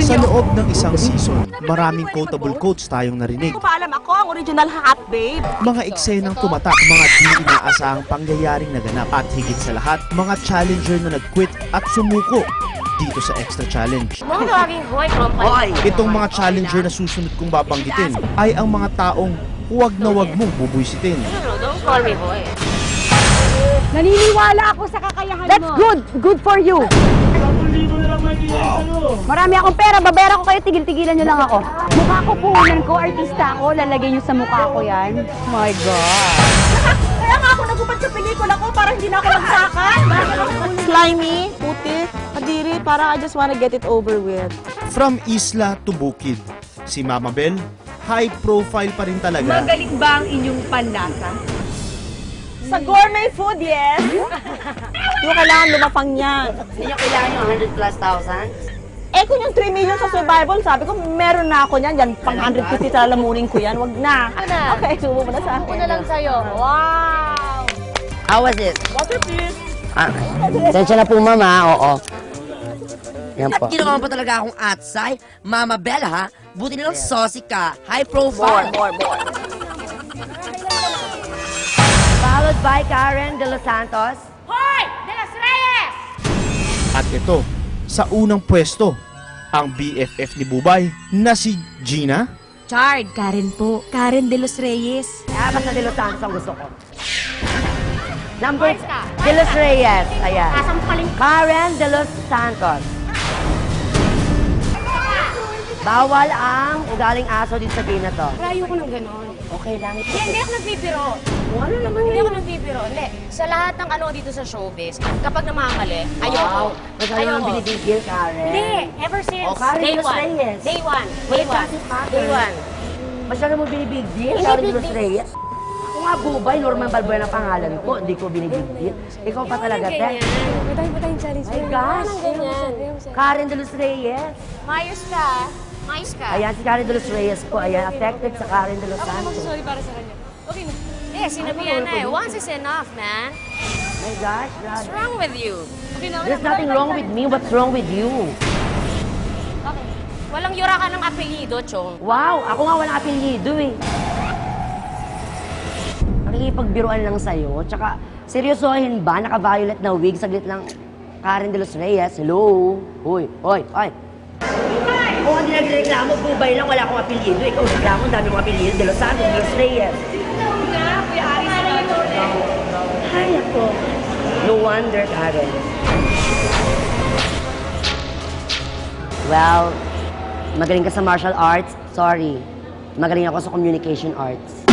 Sa loob ng isang season, maraming quotable quotes tayong narinig. Hindi ko pa alam ako ang original hot babe. Mga eksenang tumatak, mga di inaasahang pangyayaring naganap at higit sa lahat, mga challenger na nag-quit at sumuko dito sa Extra Challenge. Itong mga challenger na susunod kong babanggitin ay ang mga taong huwag na huwag mong bubuisitin. No, don't call me boy. Naniniwala ako sa kakayahan That's mo. good. Good for you. Marami akong pera. Babayaran ko kayo. Tigil-tigilan nyo lang ako. Mukha ko puhunan ko. Artista ako. Lalagay nyo sa mukha ko yan. My God. Kaya nga ako nagubad sa pelikula ko para hindi na ako nagsakan. Slimy, puti, kadiri, para I just wanna get it over with. From Isla to Bukid, si Mama Bel, high profile pa rin talaga. Magaling ba ang inyong panlasa? Sa gourmet food, yes. yung kailangan lumapang yan. Hindi nyo kailangan yung 100 plus thousand? Eh kung yung 3 million sa survival, sabi ko, meron na ako niyan. Yan, pang 150 sa lalamunin ko yan. Wag na. na. Okay, subo mo na sa akin. Ako na lang sa'yo. Wow! How was it? Water, please. Ah, sensya na po, mama. Oo. Yan po. At ginawa mo pa talaga akong atsay. Mama Bella, ha? Buti nilang saucy ka. High profile. More, more. Followed by Karen De Los Santos. Hoy! De Los Reyes! At ito, sa unang pwesto, ang BFF ni Bubay na si Gina. Chard. Karen po. Karen De Los Reyes. Ah, basta De Los Santos ang gusto ko. Number De Los Reyes. Ayan. Karen De Los Santos. Bawal ang ugaling aso dito sa game na to. Rayo ko ng ganon. Okay lang. Hindi, hindi ako nagbibiro. Ano naman Hindi ako nagbibiro. Hindi. Sa lahat ng ano dito sa showbiz, kapag namamali, ayoko. Naman Ayoko. binibigil, Karen. Hindi. Ever since Oh, Karen day De Los one. Reyes. Day one. Day it one. doesn't matter. Day one. Masyado mo binibigil, Hindi Karen De Los deal. Reyes. Ako nga, Bubay, Norman Balbuena ang pangalan ko. Hindi ko binibigil. Ikaw pa talaga, te. Patay pa tayong challenge. My gosh. ganyan. Karen De Los Reyes. Mayos ka. Mayos ka. Ayan, si Karen De Los Reyes po. Ayan, affected sa Karen De Los Santos. sorry para sa kanya. Okay na. Eh, sinabihan na eh. Once is enough, man. My gosh, What's grabe. wrong with you? Okay na. There's nothing wrong with me. What's wrong with you? Okay. Walang yura ka ng apelido, Chong. Wow, ako nga walang apelyido eh. Nakikipagbiruan lang sa'yo. Tsaka, seryosohin ba? Naka-violet na wig, saglit lang. Karen De Los Reyes, hello? Hoy, hoy, hoy. Kung hindi nagreklamo, bubay lang, wala akong apelyido. Ikaw reklamo, ang dami mong apelyido. De Los Santos, De Los Reyes. Ay, ako. No wonder, Karen. Well, magaling ka sa martial arts. Sorry. Magaling ako sa communication arts.